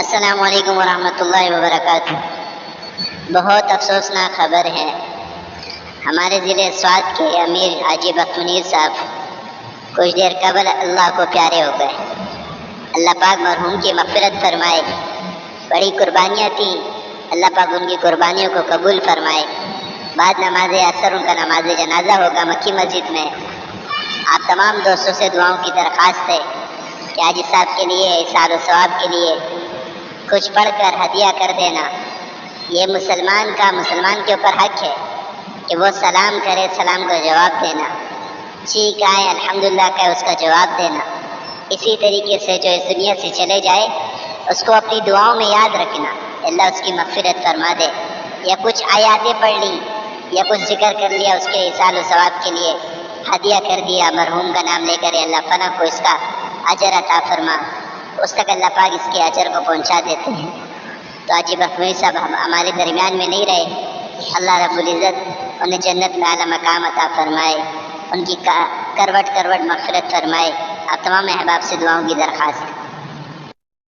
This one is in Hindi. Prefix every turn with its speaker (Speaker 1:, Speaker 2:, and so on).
Speaker 1: असलकम वरहमतुल्लाहि वबरकातुह बहुत अफसोसनाक खबर है। हमारे ज़िले स्वाद के अमीर हाजी बख्तमुनीर साहब कुछ देर कबल अल्लाह को प्यारे हो गए। अल्लाह पाक मरहूम की मफरत फरमाए। बड़ी कुर्बानियाँ थी। अल्लाह पाक उनकी कुर्बानियों को कबूल फरमाए। बाद नमाज़ असर, उनका नमाज़ जनाजा होगा मक्की मस्जिद में। आप तमाम दोस्तों से दुआओं की दरख्वास्त है कि हाजी साहब के लिए साल सवाब के लिए कुछ पढ़कर हदिया कर देना। ये मुसलमान का, मुसलमान के ऊपर हक है कि वो सलाम करे, सलाम का जवाब देना। ठीक आए, अल्हम्दुलिल्लाह का उसका जवाब देना। इसी तरीके से जो इस दुनिया से चले जाए, उसको अपनी दुआओं में याद रखना। अल्लाह उसकी मगफिरत फरमा दे। या कुछ आयातें पढ़ ली, या कुछ ज़िक्र कर लिया उसके साल सवाब के लिए। हदिया कर दिया, मरहूम का नाम लेकर अल्लाह फना को इसका अजर अता फरमा। उस तक अल्लाह पाक इसके अजर को पहुँचा देते हैं। तो अजीब बखवी साहब हम हमारे दरमियान में नहीं रहे अल्लाह रब्बुल उन्हें जन्नत में आला मकाम अता फरमाए, उनकी करवट करवट मफरत फरमाए। आप तमाम अहबाब से दुआओं की दरख्वास्त